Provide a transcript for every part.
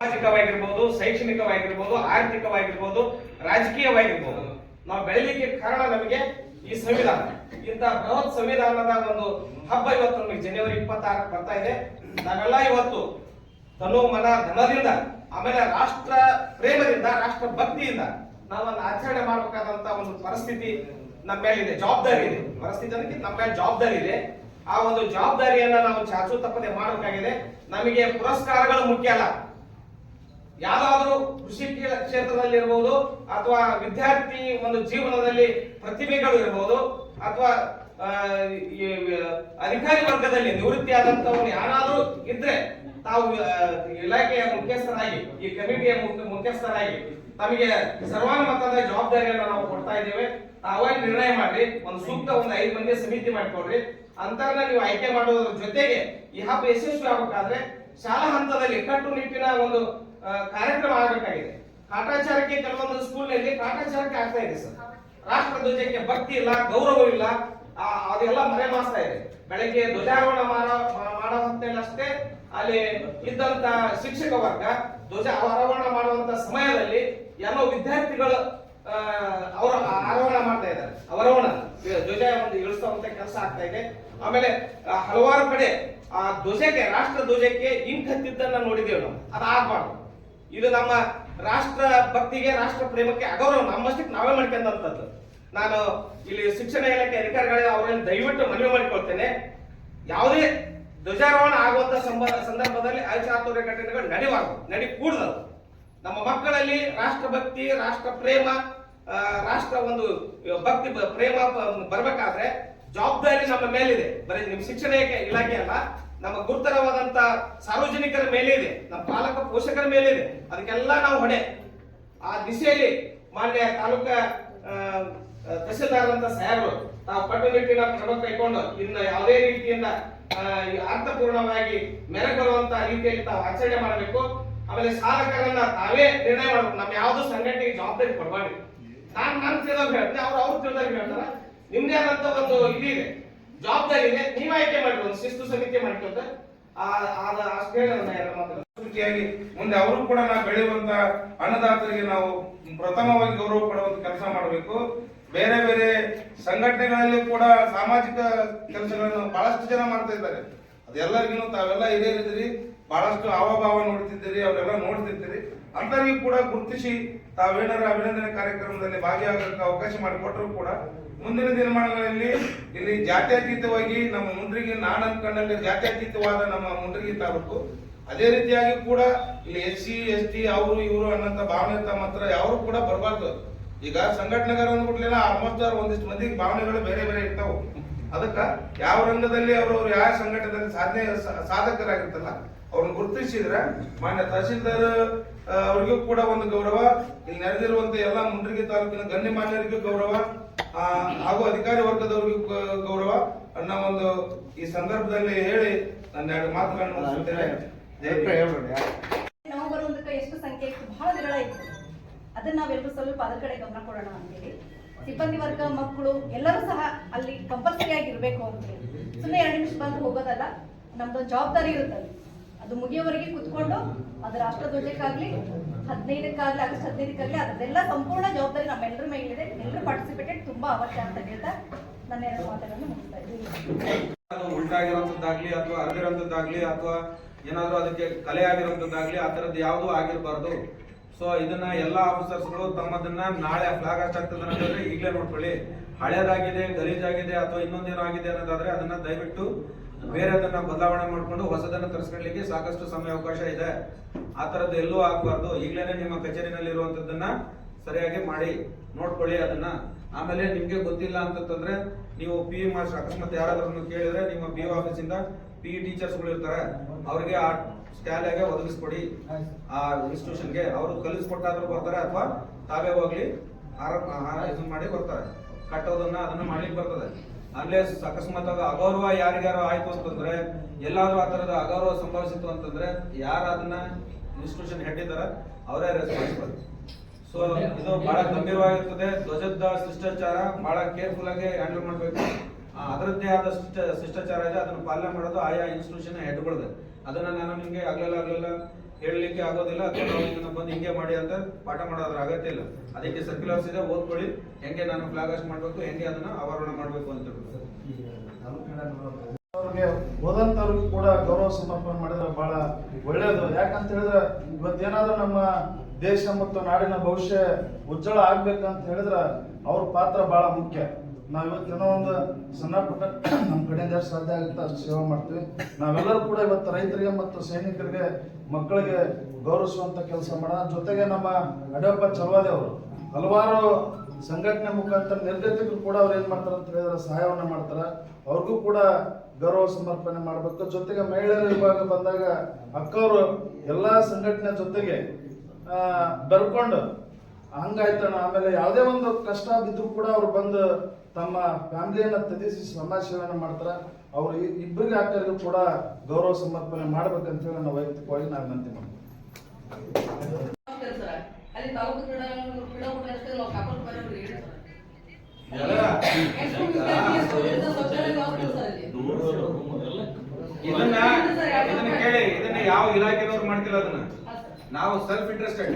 ಸಾಮಾಜಿಕವಾಗಿರ್ಬೋದು, ಶೈಕ್ಷಣಿಕವಾಗಿರ್ಬೋದು, ಆರ್ಥಿಕವಾಗಿರ್ಬೋದು, ರಾಜಕೀಯವಾಗಿರ್ಬೋದು. ನಾವು ಬೆಳಿಲಿಕ್ಕೆ ಕಾರಣ ನಮಗೆ ಈ ಸಂವಿಧಾನ. ಇಂಥ ಬೃಹತ್ ಸಂವಿಧಾನದ ಒಂದು ಹಬ್ಬ ಇವತ್ತು ನಮಗೆ ಜನವರಿ ಇಪ್ಪತ್ತಾರಕ್ಕೆ ಬರ್ತಾ ಇದೆ. ನಾವೆಲ್ಲ ಇವತ್ತು ತನು ಮನ ಧನದಿಂದ, ಆಮೇಲೆ ರಾಷ್ಟ್ರ ಪ್ರೇಮದಿಂದ, ರಾಷ್ಟ್ರ ಭಕ್ತಿಯಿಂದ ನಾವನ್ನ ಆಚರಣೆ ಮಾಡಬೇಕಾದಂತ ಒಂದು ಪರಿಸ್ಥಿತಿ ನಮ್ಮ ಮೇಲಿದೆ. ಜವಾಬ್ದಾರಿ ಇದೆ. ಪರಿಸ್ಥಿತಿ ಅದಕ್ಕೆ ನಮ್ಮ ಮೇಲೆ ಜವಾಬ್ದಾರಿ ಇದೆ. ಆ ಒಂದು ಜವಾಬ್ದಾರಿಯನ್ನ ನಾವು ಚಾಚು ತಪ್ಪದೆ ಮಾಡಬೇಕಾಗಿದೆ. ನಮಗೆ ಪುರಸ್ಕಾರಗಳು ಮುಖ್ಯ ಅಲ್ಲ. ಯಾವ್ದಾದ್ರು ಕೃಷಿ ಕ್ಷೇತ್ರದಲ್ಲಿ ಇರಬಹುದು ಅಥವಾ ವಿದ್ಯಾರ್ಥಿ ಒಂದು ಜೀವನದಲ್ಲಿ ಪ್ರತಿಭೆಗಳು ಇರಬಹುದು ಅಥವಾ ಅಧಿಕಾರಿ ವರ್ಗದಲ್ಲಿ ನಿವೃತ್ತಿ ಆದಂತವನು ಯಾರಾದರೂ ಇದ್ರೆ ತಾವು ಇಲಾಖೆಯ ಮುಖ್ಯಸ್ಥರಾಗಿ, ಈ ಕಮಿಟಿಯ ಮುಖ್ಯ- ಮುಖ್ಯಸ್ಥರಾಗಿ ತಮಗೆ ಸರ್ವಾನುಮತದ ಜವಾಬ್ದಾರಿಯನ್ನು ನಾವು ಕೊಡ್ತಾ ಇದ್ದೇವೆ. ತಾವೇ ನಿರ್ಣಯ ಮಾಡಿ ಒಂದು ಸೂಕ್ತ ಒಂದು ಐದು ಮಂದಿ ಸಮಿತಿ ಮಾಡಿಕೊಡ್ರಿ. ಅಂತರನ್ನ ನೀವು ಆಯ್ಕೆ ಮಾಡೋದ್ರ ಜೊತೆಗೆ ಈ ಹಬ್ಬ ಯಶಸ್ವಿ ಆಗಬೇಕಾದ್ರೆ ಶಾಲಾ ಹಂತದಲ್ಲಿ ಕಟ್ಟುನಿಟ್ಟಿನ ಒಂದು ಕಾರ್ಯಕ್ರಮ ಆಗಬೇಕಾಗಿದೆ. ಕಾಟಾಚಾರಕ್ಕೆ ಕೆಲವೊಂದು ಸ್ಕೂಲ್ನಲ್ಲಿ ಕಾಟಾಚಾರಕ್ಕೆ ಆಗ್ತಾ ಇದೆ ಸರ್. ರಾಷ್ಟ್ರ ಧ್ವಜಕ್ಕೆ ಭಕ್ತಿ ಇಲ್ಲ, ಗೌರವ ಇಲ್ಲ ಅದೆಲ್ಲ ಮರೆ ಮಾಸ್ತಾ ಇದೆ. ಬೆಳಗ್ಗೆ ಧ್ವಜಾರೋಹಣ ಮಾಡ- ಅಷ್ಟೇ, ಅಲ್ಲಿ ಇದ್ದಂತ ಶಿಕ್ಷಕ ವರ್ಗ ಧ್ವಜ ಆರೋಹಣ ಮಾಡುವಂತ ಸಮಯದಲ್ಲಿ ಎಲ್ಲೋ ವಿದ್ಯಾರ್ಥಿಗಳು ಅವರ ಆರೋಹಣ ಮಾಡ್ತಾ ಇದ್ದಾರೆ. ಅವರೋಹಣ ಧ್ವಜ ಒಂದು ಇಳಿಸುವಂತ ಕೆಲಸ ಆಗ್ತಾ ಇದೆ. ಆಮೇಲೆ ಹಲವಾರು ಕಡೆ ಆ ಧ್ವಜಕ್ಕೆ, ರಾಷ್ಟ್ರ ಧ್ವಜಕ್ಕೆ ಇಂಕ್ ಹತ್ತಿದ್ದನ್ನ ನೋಡಿದ್ದೇವೆ ನಾವು. ಅದಾಗಬಾರ್ದು. ಇದು ನಮ್ಮ ರಾಷ್ಟ್ರ ಭಕ್ತಿಗೆ, ರಾಷ್ಟ್ರ ಪ್ರೇಮಕ್ಕೆ ಅಗೌರವ. ನಮ್ಮಷ್ಟಕ್ಕೆ ನಾವೇ ಮಾಡ್ಕೊಂಡಂತದ್ದು ನಾನು ಇಲ್ಲಿ ಶಿಕ್ಷಣ ಇಲಾಖೆ ಅಧಿಕಾರಿಗಳಿಗೆ ಅವರಲ್ಲಿ ದಯವಿಟ್ಟು ಮನವಿ ಮಾಡಿಕೊಳ್ತೇನೆ. ಯಾವುದೇ ಧ್ವಜಾರೋಹಣ ಆಗುವಂತ ಸಂದರ್ಭದಲ್ಲಿ ಅಚಾತುರ್ಯ ಘಟನೆಗಳು ನಡೆಯಬಾರದು ನಡಿ ಕೂಡದು ನಮ್ಮ ಮಕ್ಕಳಲ್ಲಿ ರಾಷ್ಟ್ರ ಭಕ್ತಿ, ರಾಷ್ಟ್ರ ಪ್ರೇಮ ರಾಷ್ಟ್ರ ಒಂದು ಭಕ್ತಿ, ಪ್ರೇಮ ಬರ್ಬೇಕಾದ್ರೆ ಜವಾಬ್ದಾರಿ ನಮ್ಮ ಮೇಲಿದೆ. ಬರೀ ನಿಮ್ ಶಿಕ್ಷಣ ಇಲಾಖೆ- ಅಲ್ಲ, ನಮ್ಮ ಗುರುತರವಾದಂತ ಸಾರ್ವಜನಿಕರ ಮೇಲೆ ಇದೆ ನಮ್ಮ ಪಾಲಕ ಪೋಷಕರ ಮೇಲೆ ಇದೆ ಅದಕ್ಕೆಲ್ಲ ನಾವು ಹೊಣೆ. ಆ ದಿಶೆಯಲ್ಲಿ ಮಾನ್ಯ ತಾಲೂಕ ತಹಸೀಲ್ದಾರ್ ಸಾಹೇಬರು, ತಾವು ಕಟ್ಟುನಿಟ್ಟಿನ ಕ್ರಮ ಕೈಕೊಂಡು ಇನ್ನು ಯಾವುದೇ ರೀತಿಯಿಂದ ಅರ್ಥಪೂರ್ಣವಾಗಿ ಮೆರಗು ರೀತಿಯಲ್ಲಿ ತಾವು ಆಚರಣೆ ಮಾಡಬೇಕು. ಆಮೇಲೆ ಸಾಧಕರನ್ನ ತಾವೇ ನಿರ್ಣಯ ಮಾಡಬೇಕು. ನಮ್ಮ ಯಾವ್ದು ಸಂಘಟನೆಗೆ ಜವಾಬ್ದಾರಿ ಕೊಡಬಾರ್ದು. ನಾನು ನಾನು ತಿಳಿದಾಗ ಹೇಳ್ತೇನೆ ಅವ್ರು ಅವ್ರು ತಿಳಿದಾಗ ಹೇಳ್ತಾರ. ನಿಮ್ದೇ ಆದಂತ ಒಂದು ಇದಿದೆ ಜವಾಬ್ದಾರಿ ಇದೆ. ನೀವ್ ಆಯ್ಕೆ ಮಾಡ್ಕೊಂಡು ಶಿಸ್ತು ಸಮಿತಿ ರೀತಿಯಾಗಿ ಮುಂದೆ ಅವರು ಕೂಡ ನಾವು ಬೆಳೆಯುವಂತ ಅನ್ನದಾತರಿಗೆ ನಾವು ಪ್ರಥಮವಾಗಿ ಗೌರವ ಕೊಡುವಂತ ಕೆಲಸ ಮಾಡಬೇಕು. ಬೇರೆ ಬೇರೆ ಸಂಘಟನೆಗಳಲ್ಲಿ ಕೂಡ ಸಾಮಾಜಿಕ ಕೆಲಸಗಳನ್ನು ಬಹಳಷ್ಟು ಜನ ಮಾಡ್ತಾ ಇದ್ದಾರೆ. ಅದೆಲ್ಲರಿಗೂ ತಾವೆಲ್ಲ ಹಿರಿಯರಿದ್ದೀರಿ ಬಹಳಷ್ಟು ಹಾವಭಾವ ನೋಡ್ತಿದ್ದೀರಿ. ಅವರೆಲ್ಲ ನೋಡ್ತಿರ್ತೀರಿ. ಅಂತರಿಗೂ ಕೂಡ ಗುರುತಿಸಿ ತಾವೇನಾರ ಅಭಿನಂದನೆ ಕಾರ್ಯಕ್ರಮದಲ್ಲಿ ಭಾಗಿಯಾಗಕ್ಕೆ ಅವಕಾಶ ಮಾಡಿಕೊಟ್ಟರು ಕೂಡ ಮುಂದಿನ ದಿನಮಾನಗಳಲ್ಲಿ ಇಲ್ಲಿ ಜಾತ್ಯತೀತವಾಗಿ ನಮ್ಮ ಮುಂಡ್ರಿಗೆ ನಾನು ಅನ್ಕೊಂಡಲ್ಲಿ ಜಾತ್ಯತೀತವಾದ ನಮ್ಮ ಮುಂಡ್ರಿಗೆ ತಾಲೂಕು. ಅದೇ ರೀತಿಯಾಗಿ ಕೂಡ ಇಲ್ಲಿ ಎಸ್ ಸಿ ಎಸ್ ಟಿ ಅವರು, ಇವರು ಅನ್ನೋಂಥ ಭಾವನೆ ತಮ್ಮ ಹತ್ರ ಯಾರು ಕೂಡ ಬರಬಾರ್ದು. ಈಗ ಸಂಘಟನೆಗಾರ ಅಂದ್ಬಿಟ್ಲಿಲ್ಲ ಆಲ್ಮೋಸ್ಟ್ ಒಂದಿಷ್ಟು ಮಂದಿಗೆ ಭಾವನೆಗಳು ಬೇರೆ ಬೇರೆ ಇರ್ತಾವೆ. ಅದಕ್ಕ ಯಾವ ರಂಗದಲ್ಲಿ ಅವರು ಯಾವ ಸಂಘಟನೆಯಲ್ಲಿ ಸಾಧನೆ ಸಾಧಕರಾಗಿರ್ತಲ್ಲ ಅವ್ರನ್ನ ಗುರುತಿಸಿದ್ರೆ ಮಾನ್ಯ ತಹಸೀಲ್ದಾರ್ ಅವರಿಗೂ ಕೂಡ ಒಂದು ಗೌರವ. ಇಲ್ಲಿ ನಡೆದಿರುವಂತ ಎಲ್ಲ ಮುಂಡ್ರಿಗೆ ತಾಲೂಕಿನ ಗಣ್ಯಮಾನ್ಯರಿಗೂ ಗೌರವ. ಹಾಗೂ ಅಧಿಕಾರಿ ವರ್ಗದವರಿಗೂ ಗೌರವ. ಅನ್ನೋ ಒಂದು ಈ ಸಂದರ್ಭದಲ್ಲಿ ಹೇಳಿ ನನ್ನ ಎರಡು ಮಾತುಗಳನ್ನು ಮುಗಿಸುತ್ತೇನೆ. ನಾವು. ನವೆಂಬರ್ ಒಂದಕ್ಕೆ ಎಷ್ಟು ಸಂಖ್ಯೆ ಇತ್ತು? ಬಹಳ ವಿರಳ ಇತ್ತು. ಅದನ್ನ ನಾವೆಲ್ಲರೂ ಸ್ವಲ್ಪ ಅದರ ಕಡೆ ಗಮನ ಕೊಡೋಣ ಅಂತೇಳಿ. ಸಿಬ್ಬಂದಿ ವರ್ಗ ಮಕ್ಕಳು ಎಲ್ಲರೂ ಸಹ ಅಲ್ಲಿ ಕಂಪಲ್ಸರಿ ಆಗಿ ಇರಬೇಕು ಅಂತೇಳಿ ಸುಮ್ಮನೆ ಎರಡು ನಿಮಿಷ ಬಂದು ಹೋಗೋದಲ್ಲ. ನಮ್ದೊಂದು ಜವಾಬ್ದಾರಿ ಇರುತ್ತೆ ಅದು ಮುಗಿಯೋವರೆಗೆ ಕುತ್ಕೊಂಡು ಅದು ರಾಷ್ಟ್ರಧ್ವಜಕ್ಕಾಗ್ಲಿ ಹದಿನೈದಕ್ಕಾಗ್ಲಿ, ಆಗಸ್ಟ್ ಹದಿನೈದಕ್ಕಾಗ್ಲಿ ಅದನ್ನೆಲ್ಲ ಸಂಪೂರ್ಣ ಜವಾಬ್ದಾರಿ ನಮ್ಮೆಲ್ಲರ ಮೇಲಿದೆ. ಎಲ್ಲರೂ ಪಾರ್ಟಿಸಿಪೇಟೆಡ್ ತುಂಬಾ ಅವಶ್ಯ ಅಂತ ಹೇಳ್ತಾ ನನ್ನ ಎರಡು ಮಾತುಗಳನ್ನು ಮುಗಿಸ್ತಾ ಇದ್ದೀನಿ. ಉಲ್ಟಾಗಿರೋಂಥದ್ದಾಗ್ಲಿ ಅಥವಾ ಅರ್ದಿರೋಂಥದ್ದಾಗ್ಲಿ ಅಥವಾ ಏನಾದರೂ ಅದಕ್ಕೆ ಕಲೆ ಆಗಿರೋಂಥದ್ದಾಗ್ಲಿ ಆ ಥರದ್ದು ಯಾವುದೂ ಆಗಿರಬಾರ್ದು. ಸೊ ಇದನ್ನ ಎಲ್ಲಾ ಆಫೀಸರ್ಸ್ಗಳು ತಮ್ಮದನ್ನ ನಾಳೆ ಫ್ಲಾಗ್ ಅಸ್ಟ್ ಆಗ್ತದೆ ಅನ್ನೋದಾದ್ರೆ ಈಗಲೇ ನೋಡ್ಕೊಳ್ಳಿ. ಹಳೇದಾಗಿದೆ, ಗಲೀಜಾಗಿದೆ ಅಥವಾ ಇನ್ನೊಂದೇನೋ ಆಗಿದೆ ಅನ್ನೋದಾದ್ರೆ ಅದನ್ನ ದಯವಿಟ್ಟು ಬೇರೆ ಅದನ್ನ ಬದಲಾವಣೆ ಮಾಡಿಕೊಂಡು ಹೊಸದನ್ನ ತರಿಸ್ಕೊಳ್ಳಿಕ್ಕೆ ಸಾಕಷ್ಟು ಸಮಯ ಅವಕಾಶ ಇದೆ. ಆ ಥರದ್ದು ಎಲ್ಲೂ ಆಗಬಾರ್ದು. ಈಗಲೇ ನಿಮ್ಮ ಕಚೇರಿನಲ್ಲಿ ಇರುವಂತದ್ದನ್ನ ಸರಿಯಾಗಿ ಮಾಡಿ ನೋಡ್ಕೊಳ್ಳಿ ಅದನ್ನ. ಆಮೇಲೆ ನಿಮ್ಗೆ ಗೊತ್ತಿಲ್ಲ ಅಂತಂದ್ರೆ ನೀವು ಪಿ ಯು ಮಾಸ್ಟರ್ ಅಕಸ್ಮಾತ್ ಯಾರಾದ್ರೂ ಕೇಳಿದ್ರೆ ನಿಮ್ಮ ಬಿ ಆಫೀಸ್ ಆಫೀಸಿಂದ ಪಿ ಇ ಟೀಚರ್ಸ್ಗಳು ಇರ್ತಾರೆ. ಅವ್ರಿಗೆ ಆ ಶಾಲೆಗೆ ಒದಗಿಸ್ಕೊಡಿ. ಆ ಇನ್ಸ್ಟಿಟ್ಯೂಷನ್ಗೆ ಅವರು ಕಲಿಸ್ಕೊಟ್ಟಾದ್ರೂ ಬರ್ತಾರೆ ಅಥವಾ ತಾವೇ ಹೋಗ್ಲಿ ಆರ- ಆ- ಇದನ್ನ ಮಾಡಿ ಬರ್ತಾರೆ ಕಟ್ಟೋದನ್ನ ಅದನ್ನ ಮಾಡ್ಲಿಕ್ಕೆ ಬರ್ತದೆ. ಅನ್ಲೇಸ್ ಅಕಸ್ಮಾತ್ ಅಗೌರವ ಯಾರಿಗಾರು ಆಯ್ತು ಅಂತಂದ್ರೆ, ಎಲ್ಲಾದ್ರೂ ಆ ತರದ ಅಗೌರವ ಸಂಭವಿಸಿತು ಅಂತಂದ್ರೆ, ಯಾರು ಅದನ್ನ ಇನ್ಸ್ಟಿಟ್ಯೂಷನ್ ಹೆಡ್ ಇದಾರ ಅವರೇ ರೆಸ್ಪಾನ್ಸಿಬಲ್ ಸೊ ಇದು ಬಹಳ ಗಂಭೀರವಾಗಿರ್ತದೆ. ಧ್ವಜದ ಶಿಷ್ಟಾಚಾರ ಬಹಳ ಕೇರ್ಫುಲ್ ಆಗಿ ಹ್ಯಾಂಡಲ್ ಮಾಡಬೇಕು. ಅದರದ್ದೇ ಆದ ಶಿಷ್ಟ ಶಿಷ್ಟಾಚಾರ ಇದೆ. ಅದನ್ನು ಪಾಲನೆ ಮಾಡೋದು ಆಯಾ ಇನ್ಸ್ಟಿಟ್ಯೂಷನ್ ಹೆಡ್ಗಳದೆ ಅದನ್ನ ನಾನು ನಿಮ್ಗೆ ಆಗ್ಲಲ್ಲ ಆಗ್ಲಲ್ಲ ಹೇಳಲಿಕ್ಕೆ ಆಗೋದಿಲ್ಲ. ಅಥವಾ ಬಂದು ಹಿಂಗೆ ಮಾಡಿ ಅಂತ ಪಾಠ ಮಾಡೋದ್ರ ಅಗತ್ಯ ಇಲ್ಲ. ಅದಕ್ಕೆ ಸರ್ಕ್ಯುಲರ್ಸ್ ಇದೆ, ಓದ್ಕೊಳ್ಳಿ. ಹೆಂಗೆ ನಾನು ಫ್ಲಾಗ್ ಆಸ್ಟ್ ಮಾಡಬೇಕು, ಹೆಂಗೆ ಅದನ್ನ ಆವರಣ ಮಾಡಬೇಕು ಅಂತ. ಅವ್ರಿಗೆ ಓದಂತವ್ರಿಗೂ ಕೂಡ ಗೌರವ ಸಮರ್ಪಣೆ ಮಾಡಿದ್ರೆ ಬಹಳ ಒಳ್ಳೇದು ಯಾಕಂತ ಹೇಳಿದ್ರೆ, ಇವತ್ತೇನಾದ್ರೂ ನಮ್ಮ ದೇಶ ಮತ್ತು ನಾಡಿನ ಭವಿಷ್ಯ ಉಜ್ವಲ ಆಗ್ಬೇಕಂತ ಹೇಳಿದ್ರೆ ಅವ್ರ ಪಾತ್ರ ಬಹಳ ಮುಖ್ಯ. ನಾವ್ ಇವತ್ತೇನೋ ಒಂದು ಸಣ್ಣ ಪುಟ್ಟ ನಮ್ಮ ಕಡೆಯಿಂದ ಸಾಧ್ಯ ಆಗುತ್ತೆ ಅಷ್ಟು ಸೇವೆ ಮಾಡ್ತೀವಿ. ನಾವೆಲ್ಲರೂ ಕೂಡ ಇವತ್ತು ರೈತರಿಗೆ ಮತ್ತು ಸೈನಿಕರಿಗೆ, ಮಕ್ಕಳಿಗೆ ಗೌರವಿಸುವಂತ ಕೆಲಸ ಮಾಡೋಣ ಜೊತೆಗೆ ನಮ್ಮ ಅಡಪ್ಪ ಚಲವಾದಿ ಅವರು ಹಲವಾರು ಸಂಘಟನೆ ಮುಖಾಂತರ ನಿರ್ದೇಶಕರು ಕೂಡ ಅವ್ರು ಏನು ಮಾಡ್ತಾರೆ ಅಂತ ಹೇಳಿದ್ರೆ ಸಹಾಯವನ್ನ ಮಾಡ್ತಾರೆ. ಅವ್ರಿಗೂ ಕೂಡ ಗೌರವ ಸಮರ್ಪಣೆ ಮಾಡ್ಬೇಕು. ಜೊತೆಗೆ ಮಹಿಳೆಯರ ವಿಭಾಗ ಬಂದಾಗ ಅಕ್ಕವರು ಎಲ್ಲಾ ಸಂಘಟನೆ ಜೊತೆಗೆ ಬೆರ್ಕೊಂಡು ಹಂಗಾಯ್ತಣ್ಣ ಆಮೇಲೆ ಯಾವುದೇ ಒಂದು ಕಷ್ಟ ಬಿದ್ದರೂ ಕೂಡ ಅವ್ರು ಬಂದು ತಮ್ಮ ಫ್ಯಾಮಿಲಿಯನ್ನ ತ್ಯಜಿಸಿ ಸಮಾಜ ಸೇವೆಯನ್ನ ಮಾಡ್ತಾರೆ. ಅವ್ರು ಇಬ್ಬರಿಗೆ ಅಕ್ಕರಿಗೂ ಕೂಡ ಗೌರವ ಸಮರ್ಪಣೆ ಮಾಡ್ಬೇಕಂತ ಹೇಳಿ ನಾವು ವೈಯಕ್ತಿಕವಾಗಿ ನಾನು ವಿನಂತಿ ಅಲ್ಲಿ ತಾಲೂಕು ಕ್ರೀಡಾ ನಾವು ಬರೋರು ಹೇಳಿ ಇದನ್ನ ಇದನ್ನ ಕೇಳಿ ಇದನ್ನ ಯಾವ ಇಲಾಖೆದವ್ರು ಮಾಡ್ತಿಲ್ಲ ಅದನ್ನ. ನಾವು ಸೆಲ್ಫ್ ಇಂಟ್ರೆಸ್ಟೆಡ್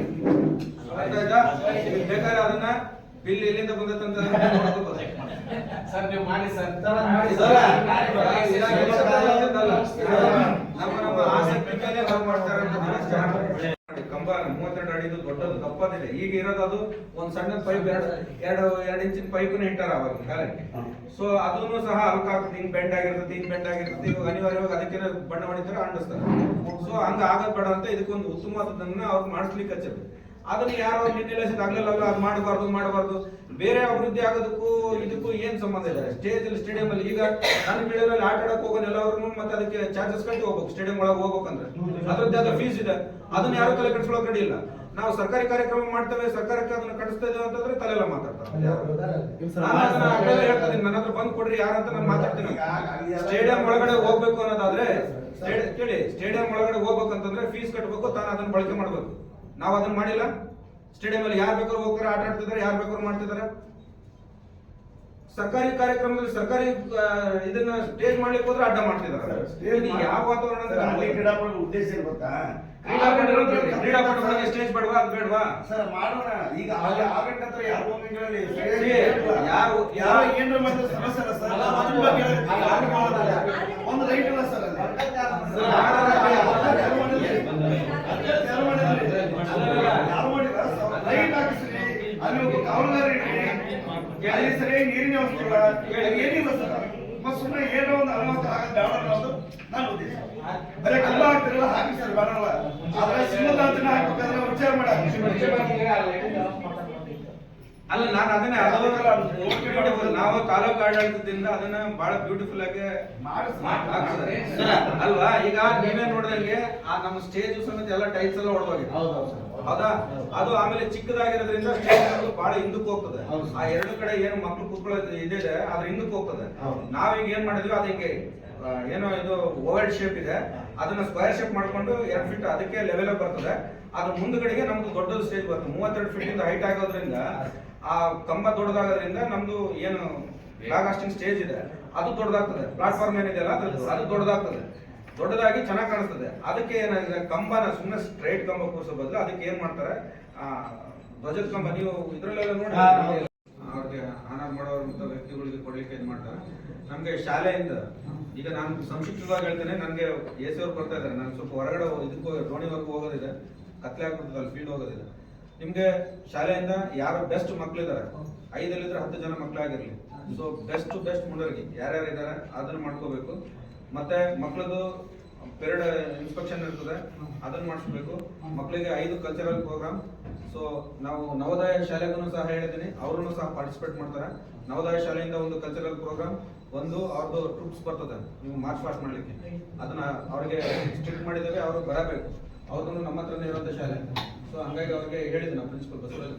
ಬೇಕಾದ್ರೆ ಅದನ್ನ ಬಿಲ್ ಎಲ್ಲಿಂದ ಬಂದತ್ತಂತ. ಸರ್ ನೀವು ಮಾಡಿ ಸರ್. ನಮ್ಮ ನಮ್ಮ ಆಸಕ್ತಿ ಮೇಲೆ ನಾವು ಮಾಡ್ತಾರೆ ಅಡಿದು ದೊಡ್ಡದು ದಪ್ಪದಿದೆ ಈಗ ಇರೋದು ಅದು ಒಂದ್ ಸಣ್ಣ ಪೈಪ್ ಎರಡು ಎರಡು ಎರಡು ಇಂಚಿನ ಪೈಪ್ನ ಇಟ್ಟಾರ ಅವಾಗ ಕಾಲಕ್ಕೆ. ಸೊ ಅದನ್ನು ಸಹ ಅಲ್ಕಾಗ್ತದೆ ಹಿಂಗ್ ಬೆಂಡ್ ಆಗಿರ್ತದೆ ಹಿಂಗ್ ಬೆಂಡ್ ಆಗಿರ್ತದೆ. ಇವಾಗ ಅನಿವಾರ್ಯವಾಗಿ ಅದಕ್ಕೆ ಬಣ್ಣ ಹೊಡಿತಾರೆ ಅಂಡಿಸ್ತಾರೆ ಸೊ ಹಂಗ ಆಗದ್ ಬೇಡ ಅಂತ ಇದಕ್ಕೊಂದು ಉತ್ತಮವಾದದನ್ನ ಅವ್ರು ಮಾಡಿಸ್ಲಿಕ್ಕೆ ಹಚ್ಚದು ಅದನ್ನ ಯಾರೋ ನಿನ್ನೆಲೆಸಿದ ಆಗ್ಲಿಲ್ಲ ಅದು ಮಾಡಬಾರ್ದು ಮಾಡಬಾರ್ದು. ಬೇರೆ ಅಭಿವೃದ್ಧಿ ಆಗೋದಕ್ಕೂ ಇದಕ್ಕೂ ಏನ್ ಸಂಬಂಧ ಇಲ್ಲ. ಸ್ಟೇಜ್ ಅಲ್ಲಿ ಸ್ಟೇಡಿಯಂ ಅಲ್ಲಿ ಈಗ ನಾನು ಬೆಳೆಯಲ್ಲಿ ಆಟ ಆಡಕ್ ಹೋಗೋನ್ ಎಲ್ಲರೂ ಮತ್ತೆ ಅದಕ್ಕೆ ಚಾರ್ಜಸ್ ಕಟ್ಟಿ ಹೋಗ್ಬೇಕು ಸ್ಟೇಡಿಯಂ ಒಳಗೆ ಹೋಗ್ಬೇಕಂದ್ರೆ. ಅದ್ರದ್ದೇ ಆದ ಫೀಸ್ ಇದೆ. ಅದನ್ನ ಯಾರು ತಲೆ ಕಟ್ಸ್ಕೊಳಕ್ ರೆಡಿ ಇಲ್ಲ. ನಾವು ಸರ್ಕಾರಿ ಕಾರ್ಯಕ್ರಮ ಮಾಡ್ತೇವೆ ಸರ್ಕಾರಕ್ಕೆ ಅದನ್ನ ಕಟ್ಟಿಸ್ತಾ ಇದ್ದೇವೆ ಅಂತಂದ್ರೆ ತಲೆಲ್ಲ ಮಾತಾಡ್ತಾರೆ. ನನ್ನ ಹತ್ರ ಬಂದು ಕೊಡ್ರಿ ಯಾರಂತ ನಾನು ಮಾತಾಡ್ತೀನಿ. ಸ್ಟೇಡಿಯಂ ಒಳಗಡೆ ಹೋಗ್ಬೇಕು ಅನ್ನೋದಾದ್ರೆ ಸ್ಟೇಡಿ- ಕೇಳಿ ಸ್ಟೇಡಿಯಂ ಒಳಗಡೆ ಹೋಗ್ಬೇಕಂತಂದ್ರೆ ಫೀಸ್ ಕಟ್ಟಬೇಕು ತಾನು ಅದನ್ನ ಬಳಕೆ ಮಾಡ್ಬೇಕು. ನಾವು ಅದನ್ನ ಮಾಡಿಲ್ಲ. ಸ್ಟೇಡಿಯಂ ಅಲ್ಲಿ ಯಾರು ಬೇಕಾದ್ರೂ ಹೋಗ್ತಾರೆ ಆಟ ಆಡ್ತಿದ್ದಾರೆ ಯಾರು ಬೇಕಾದ್ರೂ ಮಾಡ್ತಿದ್ದಾರೆ. ಸರ್ಕಾರಿ ಕಾರ್ಯಕ್ರಮದಲ್ಲಿ ಸರ್ಕಾರಿ ಇದನ್ನ ಸ್ಟೇಜ್ ಮಾಡ್ಲಿಕ್ಕೆ ಹೋದ್ರೆ ಅಡ್ಡ ಮಾಡ್ತಿದ್ದಾರೆ. ಯಾವ ವಾತಾವರಣ ಅಂತ ಅಲ್ಲಿ ನಮ್ಗೆ ಕ್ರೀಡಾಪಟು ಉದ್ದೇಶ ಏನ್ ಸ್ಟೇಜ್ ಬೇಡವಾ? ಸರ್ ಮಾಡೋಣ. ಈಗ ಅಲ್ಲಿ. ಆಗಂಟ ಹತ್ರ ಯಾರು ಹೋಗಂಗಿಲ್ಲ ಸರಿ, ಯಾರು- ಯಾರು ಏನ್ರ ಮತ್ತೆ ಸಮಸ್ಯೆ ಇಲ್ಲ ಸರ್. ಒಂದು ರೈಟ್ ಇಲ್ಲ ಸರ್ ಅಲ್ಲಿ. ಒಬ್ಬ ಕಾವಲುಗಾರ ಇಡ್ರಿ ಅಲ್ಲಿ ಸರಿಯಾಗಿ ನೀರಿನ ವ್ಯವಸ್ಥೆ ಏನಿಲ್ಲ ಸರ್. ಸುಮ್ಮನೆ ಏನೋ ಒಂದು ಅನಾಹುತ ಆಗದ್ ಬೇಡ ಅನ್ನೋದು ನಾನು ಉದ್ದೇಶ. ಬರೀ ಕಲ್ಲ ಹಾಕ್ತಿರಲ್ಲ ಹಾಕಿ ಸರ್ ಬೇಡಲ್ಲ ಆದ್ರೆ ಸಿಂಹದಾಂತನ ಹಾಕ್ಬೇಕಾದ್ರೆ ವಿಚಾರ ಮಾಡಿ. ಅಲ್ಲ ನಾನು ಅದನ್ನೇ. ನಾವು ತಾಲೂಕು ಆಡಳಿತದಿಂದ ಅದನ್ನ ಬಹಳ ಬ್ಯೂಟಿಫುಲ್ ಆಗಿ. ಅಲ್ವಾ? ಈಗ ನೀವೇ ನೋಡಿದಂಗೆ ಆ ನಮ್ಮ ಸ್ಟೇಜ್ ಸಮೇತ ಎಲ್ಲ ಟೈಲ್ಸ್ ಎಲ್ಲ ಹೊಡೆದೋಗಿದೆ ಹೌದಾ ಅದು ಆಮೇಲೆ ಚಿಕ್ಕದಾಗಿರೋದ್ರಿಂದ ಸ್ಟೇಜ್ ಬಹಳ ಹಿಂದಕ್ಕೆ ಹೋಗ್ತದೆ. ಆ ಎರಡು ಕಡೆ ಏನು ಮಕ್ಳು ಕೂತ್ಕೊಳ್ಳೋದು ಇದಿದೆ ಅದ್ರ ಹಿಂದಕ್ಕೆ ಹೋಗ್ತದೆ. ನಾವೀಗ ಏನ್ ಮಾಡಿದ್ವಿ ಅದಕ್ಕೆ ಹಿಂಗೆ ಏನೋ ಇದು ಓವಲ್ ಶೇಪ್ ಇದೆ. ಅದನ್ನ ಸ್ಕ್ವೇರ್ ಶೇಪ್ ಮಾಡ್ಕೊಂಡು ಎರಡು ಫೀಟ್ ಅದಕ್ಕೆ ಲೆವೆಲ್ ಬರ್ತದೆ. ಅದ್ರ ಮುಂದ್ಗಡೆಗೆ ನಮ್ದು ದೊಡ್ಡ ಸ್ಟೇಜ್ ಬರ್ತದೆ. ಮೂವತ್ತೆರಡು ಫೀಟ್ ಇಂದ ಹೈಟ್ ಆಗೋದ್ರಿಂದ ಆ ಕಂಬ ದೊಡ್ಡದಾಗೋದ್ರಿಂದ ನಮ್ದು ಏನು ಲಾಗಾಸ್ಟಿಂಗ್ ಸ್ಟೇಜ್ ಇದೆ. ಅದು ದೊಡ್ಡದಾಗ್ತದೆ. ಪ್ಲಾಟ್ಫಾರ್ಮ್ ಏನಿದೆಯಲ್ಲ ಅದು ಅದು ದೊಡ್ಡದಾಗ್ತದೆ. ದೊಡ್ಡದಾಗಿ ಚೆನ್ನಾಗಿ ಕಾಣಿಸ್ತದೆ. ಅದಕ್ಕೆ ಏನಾಗಿದೆ? ಕಂಬನ ಸುಮ್ಮನೆ ಸ್ಟ್ರೈಟ್ ಕಂಬ ಕೂರಿಸೋ ಬದಲು ಅದಕ್ಕೆ ಏನ್ ಮಾಡ್ತಾರೆ? ಆ ಧ್ವಜದ ಕಂಬ. ನೀವು ಇದ್ರಲ್ಲೆಲ್ಲ ನೋಡಿ ಅವ್ರಿಗೆ ಆನರ್ ಮಾಡೋಂಥ ವ್ಯಕ್ತಿಗಳಿಗೆ ಕೊಡ್ಲಿಕ್ಕೆ ಇದು ಮಾಡ್ತಾರೆ? ನಮ್ಗೆ ಶಾಲೆಯಿಂದ, ಈಗ ನಾನು ಸಂಕ್ಷಿಪ್ತವಾಗಿ ಹೇಳ್ತೇನೆ, ನನಗೆ ಎ ಸಿ ಅವ್ರು ಬರ್ತಾ ಇದ್ದಾರೆ. ನಾನು ಸ್ವಲ್ಪ ಹೊರಗಡೆ ಇದಕ್ಕೂ ದೋಣಿವರೆಗೂ ಹೋಗೋದಿದೆ, ಕತ್ಲೆ ಆಗ್ಬಿಡ್ತದೆ ಅಲ್ಲಿ ಫೀಲ್ಡ್ ಹೋಗೋದಿದೆ. ನಿಮ್ಗೆ ಶಾಲೆಯಿಂದ ಯಾರು ಬೆಸ್ಟ್ ಮಕ್ಳಿದ್ದಾರೆ? ಐದಲ್ಲಿದ್ರೆ ಹತ್ತು ಜನ ಮಕ್ಕಳಾಗಿರ್ಲಿ ಸೊ ಬೆಸ್ಟ್ ಬೆಸ್ಟ್ ಮುಂಡರ್ಗಿ ಯಾರ್ಯಾರು ಇದ್ದಾರೆ ಅದನ್ನ ಮಾಡ್ಕೋಬೇಕು. ಮತ್ತೆ ಮಕ್ಕಳದು ಪೆರಡ್ ಇನ್ಸ್ಪೆಕ್ಷನ್ ಇರ್ತದೆ, ಅದನ್ನ ಮಾಡಿಸ್ಬೇಕು. ಮಕ್ಕಳಿಗೆ ಐದು ಕಲ್ಚರಲ್ ಪ್ರೋಗ್ರಾಮ್ ಸೊ ನಾವು ನವೋದಯ ಶಾಲೆಗೂ ಸಹ ಹೇಳಿದ್ದೀನಿ ಅವ್ರನ್ನು ಸಹ ಪಾರ್ಟಿಸಿಪೇಟ್ ಮಾಡ್ತಾರೆ. ನವೋದಯ ಶಾಲೆಯಿಂದ ಒಂದು ಕಲ್ಚರಲ್ ಪ್ರೋಗ್ರಾಮ್ ಒಂದು ಅವ್ರದ್ದು ಟ್ರೂಪ್ಸ್ ಬರ್ತದೆ, ನೀವು ಮಾರ್ಚ್ ಪಾಸ್ಟ್ ಮಾಡಲಿಕ್ಕೆ. ಅದನ್ನ ಅವ್ರಿಗೆ ಸ್ಟ್ರಿಕ್ಟ್ ಮಾಡಿದರೆ ಅವರು ಬರಬೇಕು. ಅವ್ರದ್ದು ನಮ್ಮ ಹತ್ರನೇ ಇರೋದ ಶಾಲೆ. ಸೊ ಹಂಗಾಗಿ ಅವ್ರಿಗೆ ಹೇಳಿದ್ದೀನಿ ನಾವು ಪ್ರಿನ್ಸಿಪಲ್ ಬಸವರಾಜ್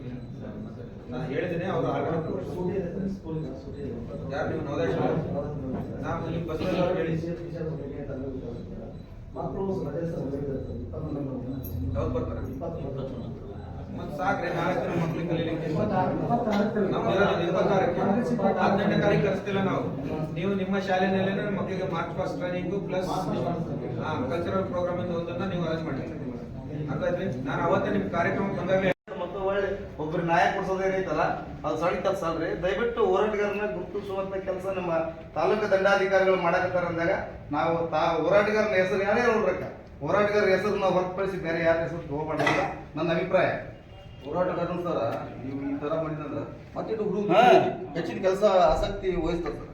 ನಾನು ಹೇಳಿದ್ದೀನಿ ಅವರು ಯಾರು ನೀವು ನವೋದಯ ಶಾಲೆ? ನಾನು ನಿಮ್ಮ ಬಸವರಾಜ್ ಹೇಳಿ ಬರ್ತಾರೆ? ಮತ್ತೆ ಸಾಕ್ರೆ ನಾಲ್ಕು ಮಕ್ಕಳಿಗೆ ಕಲೀಲಿಕ್ಕೆ ಹದಿನೆಂಟನೇ ತಾರೀಕು ಕರೆಸ್ತಿಲ್ಲ ನಾವು ನೀವು. ನಿಮ್ಮ ಶಾಲೆನಲ್ಲೇ ಮಕ್ಕಳಿಗೆ march past training plus cultural program ಅಂತ ಒಂದನ್ನ ನೀವು ಅರೇಂಜ್ ಮಾಡಿ. ಅರ್ಥ ಆಯ್ತು ನಾನು ಅವತ್ತೇ ನಿಮ್ ಕಾರ್ಯಕ್ರಮ ಬಂದಾಗಲೇ ಮತ್ತು ಒಳ್ಳೆ ಒಬ್ರು ನಾಯಕ ಕೊಡ್ಸೋದೇ ಏನೈತಲ್ಲ ಅದು ಸಣ್ಣ ಕೆಲಸ ಅಲ್ರಿ. ದಯವಿಟ್ಟು ಹೋರಾಟಗಾರನ ಗುರುತಿಸುವಂತ ಕೆಲಸ ನಮ್ಮ ತಾಲೂಕು ದಂಡಾಧಿಕಾರಿಗಳು ಮಾಡಕತ್ತಾರ ಅಂದಾಗ ನಾವು ತಾ ಹೋರಾಟಗಾರನ ಹೆಸರು ಯಾರೇ ನೋಡ್ಬೇಕ ಹೋರಾಟಗಾರ ಹೆಸರು ನಾವು ಹೊರತುಪಡಿಸಿ ಬೇರೆ ಯಾರ ಹೆಸರು ತಗೋಬಾರ್ದು ನನ್ನ ಅಭಿಪ್ರಾಯ. ಹೋರಾಟಗಾರರು ಸರ ನೀವು ಈ ತರ ಮಾಡಿದ್ರೆ ಮತ್ತೆ. ಹೆಚ್ಚಿನ ಕೆಲಸ ಆಸಕ್ತಿ ವಹಿಸ್ತದೆ ಸರ್.